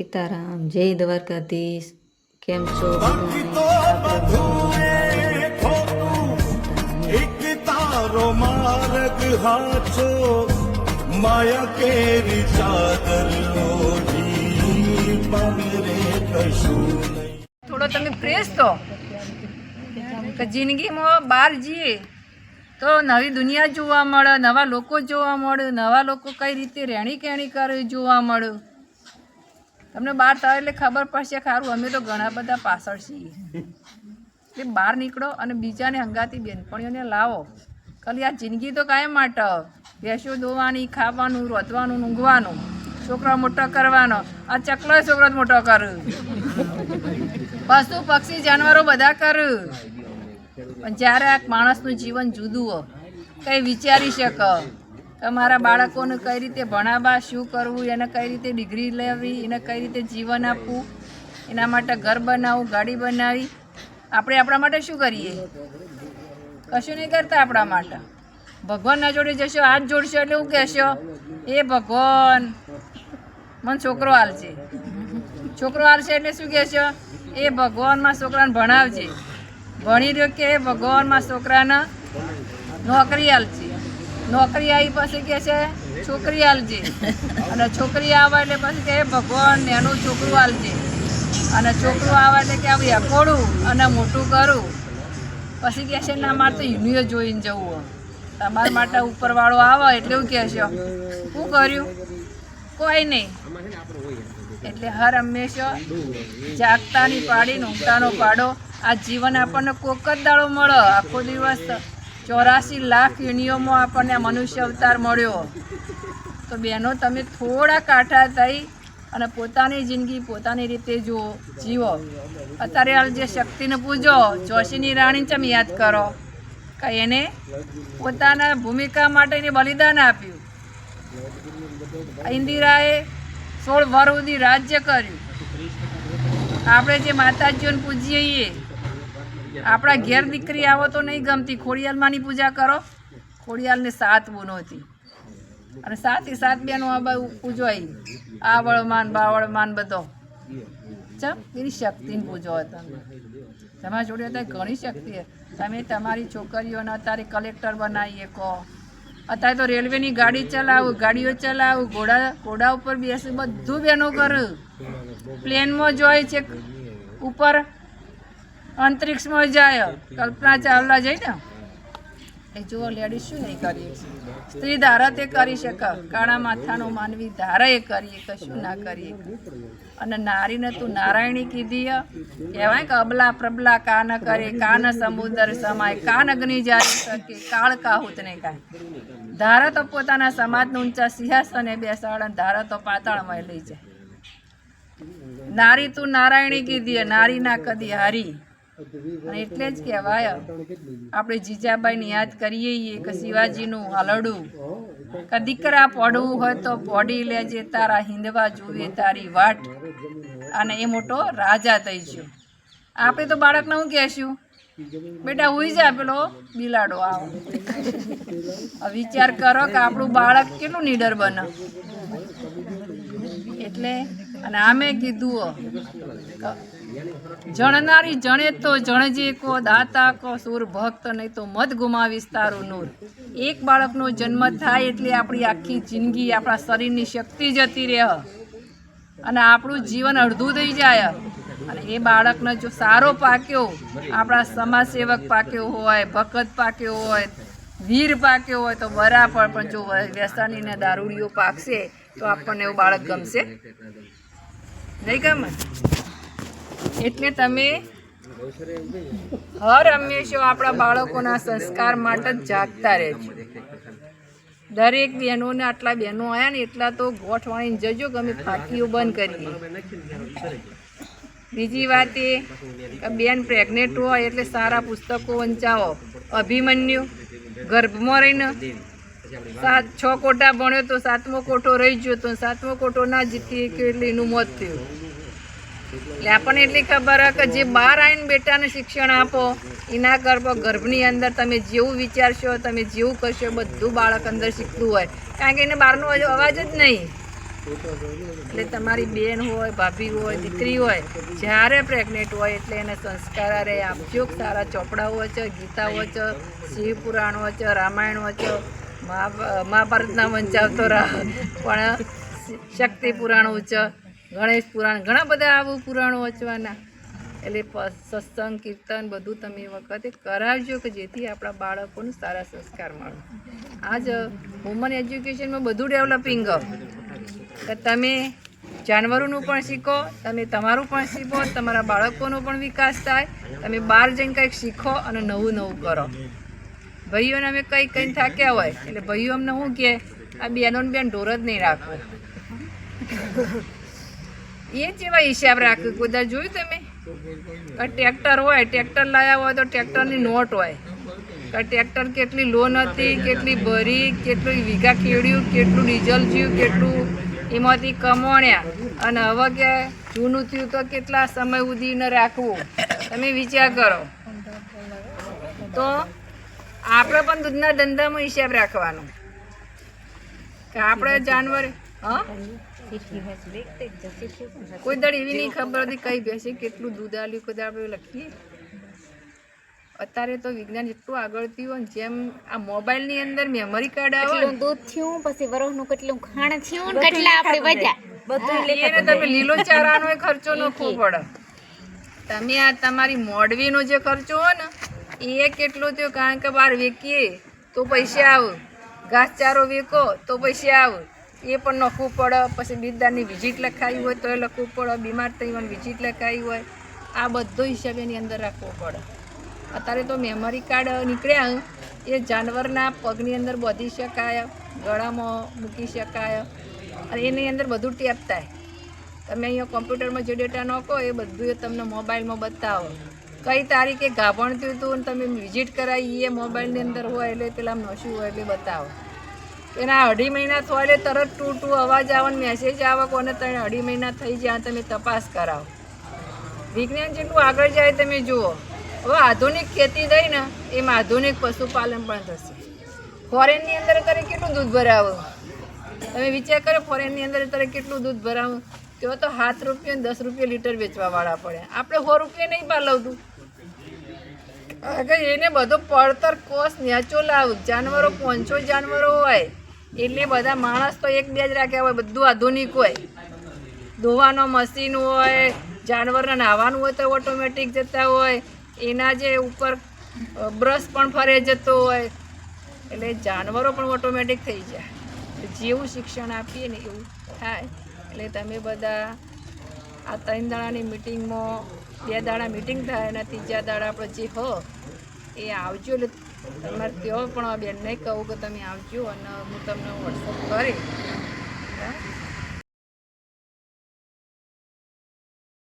સીતારામ જય દ્વારકાધીશ. કેમ છો એક તારો માર્ગ હાચો. માયા કેરી ચાદર ઓઢી પગરે કશું થોડો તમે ફ્રેશ તો. કે જિંદગીમાં બહાર જઈએ તો નવી દુનિયા જોવા મળે નવા લોકો જોવા મળે નવા લોકો કઈ રીતે રહેણી કહેણી કરે જોવા મળે. તમને બહાર થાય એટલે ખબર પડશે ખારું અમે તો ઘણા બધા પાછળ છીએ. એટલે બહાર નીકળો અને બીજાને હંગાતી બેનપણીઓને લાવો. ખાલી આ જિંદગી તો કાયમ માટે. ભેંસો દોવાની, ખાવાનું રોધવાનું ઊંઘવાનું, છોકરા મોટો કરવાનો. આ ચકલો છોકરો મોટો કરું. પશુ, પક્ષી, જાનવરો બધા કરું. પણ જ્યારે આ માણસનું જીવન જુદું હોય, કંઈ વિચારી શકે. કે મારા બાળકોને કઈ રીતે ભણાવવા, શું કરવું, એને કઈ રીતે ડિગ્રી લેવી, એને કઈ રીતે જીવન આપવું, એના માટે ઘર બનાવવું, ગાડી બનાવી. આપણે આપણા માટે શું કરીએ? કશું નહીં કરતા આપણા માટે. ભગવાનના જોડે જશો, હાથ જોડશો એટલે હું કહેશો, એ ભગવાન, મને છોકરો હાલશે છોકરો હાલશે એટલે શું કહેશો? એ ભગવાનમાં છોકરાને ભણાવજે. ભણી રહ્યો કે ભગવાનમાં છોકરાને નોકરી હાલશે નોકરી આવી પછી કહે છે, છોકરી હાલજે અને છોકરી આવે એટલે પછી કે ભગવાન એનું છોકરું હાલજે અને છોકરું આવે એટલે કે આવી અકોડું અને મોટું કરું. પછી કહે છે, ના, મારે તો યુનિયો જોઈને જવું તમારા માટે ઉપરવાળો આવે એટલે એવું કહેશો શું કર્યું? કોઈ નહીં. એટલે હર હંમેશા જાગતાની પાડીને ઊંઘતાનો પાડો. આ જીવન આપણને કોક જ દાડો મળે, આખો દિવસ ચોરાસી લાખ યુનિયોમાં આપણને મનુષ્ય અવતાર મળ્યો. તો બહેનો, તમે થોડા કાંઠા થઈ અને પોતાની જિંદગી પોતાની રીતે જુઓ જીવો. અત્યારે હાલ જે શક્તિને પૂજો, જોશીની રાણી ચમ યાદ કરો? કે એને પોતાના ભૂમિકા માટે એને બલિદાન આપ્યું. ઇન્દિરાએ સોળ વર સુધી રાજ્ય કર્યું. આપણે જે માતાજીઓને પૂજીએ આપણા ઘેર દીકરી આવો તો નહીં ગમતી. ખોડિયાલમાંની પૂજા કરો. ખોડિયાલની સાત બુનો હતી. અને સાતે સાત બેનો આ બાજુ પૂજવાય. આવળમાન, બાવળમાન બધો. એની શક્તિને પૂજો તમે તમારા જોડે અત્યારે ઘણી શક્તિ છે. તમે તમારી છોકરીઓને અત્યારે કલેક્ટર બનાવીએ કહો. અત્યારે તો રેલવેની ગાડી ચલાવું, ગાડીઓ ચલાવું, ઘોડા ઘોડા ઉપર બેસું બધું બેનો કરું પ્લેનમાં જોઈ છે. ઉપર અંતરિક્ષમાં જાય. કલ્પના ચાવલા જઈ ને એ જુઓ લેડીઝ શું નહીં કરી સ્ત્રી ધારા તે કરી શકે. કાળા માથાનો માનવી ધારા એ કરીએ કશું ના કરીએ. અને નારીને તું નારાયણી કીધી કહેવાય કે અબલા પ્રબલા કાન કરે કાન સમુદર સમાય કાન અગ્નિ જારી શકે કાળ કાહુત ને કાંઈ. ધારા તો પોતાના સમાજનું ઊંચા સિંહાસને બેસાડે અને ધારા તો પાતાળમાં લઈ જાય નારી તું નારાયણી કીધી નારી ના કદી હારી. અને એટલે જ કહેવાય આપણે જીજાબાઈને યાદ કરીએ છીએ કે શિવાજીનું હલડું. કે દીકરા પડવું હોય તો પોડી લેજે તારા હિંદવા જુએ તારી વાટ. અને એ મોટો રાજા થઈ ગયો. આપણે તો બાળકને હું કહેશું? બેટા હુઈ જા પેલો બિલાડો આવો. વિચાર કરો કે આપણું બાળક કેટલું નીડર બને. એટલે અને આમે કીધું જણનારી જણે તો જણજે કો, દાતા કો, સુર ભક્ત નહીં તો મત ગુમાવીશ તારું નૂર. એક બાળકનો જન્મ થાય એટલે આપણી આખી જિંદગી આપણા શરીરની શક્તિ જતી રહે. અને આપણું જીવન અડધું થઈ જાય. અને એ બાળકને જો સારો પાક્યો, આપણા સમાજ સેવક પાક્યો હોય, ભગત પાક્યો હોય, વીર પાક્યો હોય તો બરાબર, પણ જો વ્યસની ને દારૂડીઓ પાકશે તો આપણને એવું બાળક ગમશે? નહીં ગમે? એટલે તમે હર હંમેશા આપણા બાળકોના સંસ્કાર માટે જ જાગતા રહેજો દરેક બહેનોને આટલા બહેનો આવ્યા ને એટલા તો ગોઠવાણીને જજો કે અમે ફાટીઓ બંધ કરીએ. બીજી વાત એ કે બેન પ્રેગ્નેન્ટ હોય એટલે સારા પુસ્તકો વંચાવો. અભિમન્યુ. ગર્ભમાં રહીને સાત છ કોટા ભણ્યો તો સાતમો કોઠો રહી ગયો તો સાતમો કોઠો ના જીતી કે એટલે એનું મોત થયું. એટલે આપણને એટલી ખબર કે જે બહાર આવીને બેટાને શિક્ષણ આપો, એના ગર્ભ ગર્ભની અંદર તમે જેવું વિચારશો, તમે જેવું કરશો, બધું બાળક અંદર શીખતું હોય. કારણ કે એને બહારનો અવાજ જ નહીં. એટલે તમારી બેન હોય, ભાભી હોય, દીકરી હોય, જ્યારે પ્રેગ્નેન્ટ હોય એટલે એને સંસ્કાર અરે, આપજો સારા ચોપડા વચ્ચે ગીતા વચ્ચે શિવ વચ્ચે વાંચો રામાયણ વચ્ચે મહાભારતના વંચાવતો રહા. પણ શક્તિ પુરાણ વાંચો ગણેશ પુરાણ. ઘણા બધા આવું પુરાણો વાંચવાના. એટલે સત્સંગ, કીર્તન બધું તમે એ વખતે કરાવજો કે જેથી આપણા બાળકોને સારા સંસ્કાર મળે. આજ વુમન એજ્યુકેશનમાં બધું ડેવલપિંગ કે તમે જાનવરોનું પણ શીખો, તમે તમારું પણ શીખો, તમારા બાળકોનો પણ વિકાસ થાય, તમે બહાર જઈને કંઈક શીખો અને નવું નવું કરો. ભાઈઓને અમે કંઈ કંઈ થાક્યા હોય, એટલે ભાઈઓ અમને શું કહે? આ બેનો બેન ઢોર જ નહીં રાખવો એ જેવા હિસાબ રાખ્યું બધા જોયું તમે? ટ્રેક્ટર હોય, ટ્રેક્ટર લાવ્યા હોય તો ટ્રેક્ટરની નોટ હોય. કે ટ્રેક્ટર કેટલી લોન હતી, કેટલી ભરી, કેટલું વીઘા ખેડ્યું કેટલું ડીઝલ થયું, કેટલું એમાંથી કમાણ્યા. અને હવે કે જૂનું થયું તો કેટલા સમય સુધીને રાખવું? તમે વિચાર કરો. તો આપણે પણ દૂધના ધંધામાં હિસાબ રાખવાનો. કે આપણે જાનવર કોઈ દાડ એવી નહીં ખબર હતી કઈ ભેંસે કેટલું દૂધ આલ્યું કોઈ દાડ આપણે લખીએ. અત્યારે તો વિજ્ઞાન એટલું આગળ થયું જેમ આ મોબાઈલની અંદર મેમરી કાર્ડ આવે કેટલું દૂધ થયું પછી વરસનું કેટલું ખાણ થયું કેટલા આપણે વધ્યા. એને તમે લીલો ચારાનો ખર્ચો નખવો પડે. તમે આ તમારી મોડવીનો જે ખર્ચો હોય ને એ કેટલો થયો? કારણ કે બહાર વેકીએ તો પૈસા આવે. ઘાસચારો વેકો તો પૈસા આવે. એ પણ નખવું પડે પછી બિરદારની વિઝિટ લખાવી હોય તો એ લખવું પડે બીમાર થઈ હોય વિઝિટ લખાવી હોય, આ બધો હિસાબ એની અંદર રાખવો પડે. અત્યારે તો મેમરી કાર્ડ નીકળ્યા, એ જાનવરના પગની અંદર બાંધી શકાય, ગળામાં મૂકી શકાય, અને એની અંદર બધું ટેપ થાય. તમે અહીંયા કોમ્પ્યુટરમાં જે ડેટા નાખો એ બધું તમને મોબાઈલમાં બતાવો. કઈ તારીખે ગાભણ થયું હતું તમે વિઝિટ કરાવી, એ મોબાઈલની અંદર હોય એટલે પેલા શું હોય એટલે બતાવો. એના અઢી મહિના થવા એટલે તરત ટુ ટુ અવાજ આવે મેસેજ આવે, કોને તમે અઢી મહિના થઈ જાય તમે તપાસ કરાવો. વિજ્ઞાન જેટલું આગળ જાય તમે જુઓ. હવે આધુનિક ખેતી થઈ ને, એમ આધુનિક પશુપાલન પણ થશે. ફોરેનની અંદર અત્યારે કેટલું દૂધ ભરાવું? તમે વિચાર કરો ફોરેનની અંદર અત્યારે કેટલું દૂધ ભરાવું? તેઓ તો સાત રૂપિયા દસ રૂપિયા લીટર વેચવાવાળા પડે. આપણે સો રૂપિયા નહીં પાલવતું. એને બધો પડતર કોસ નેચો લાવ. જાનવરો પાંચસો જાનવરો હોય. એટલે બધા માણસ તો એક બે જ રાખ્યા હોય, બધું આધુનિક હોય. ધોવાનો મશીન હોય, જાનવરને નાહવાનું હોય તો ઓટોમેટિક જતા હોય. એના જે ઉપર બ્રશ પણ ફરે જતો હોય. એટલે જાનવરો પણ ઓટોમેટિક થઈ જાય જેવું શિક્ષણ આપીએ ને એવું થાય. એટલે તમે બધા આ ત્રણ દાડાની મિટિંગમાં બે દાડા મિટિંગ થાય અને ત્રીજા દાડા આપણે જે હો, એ આવજો એટલે તમારે કહો પણ આ બેનને કહું કે તમે આવજો અને હું તમને વોટ્સઅપ કરી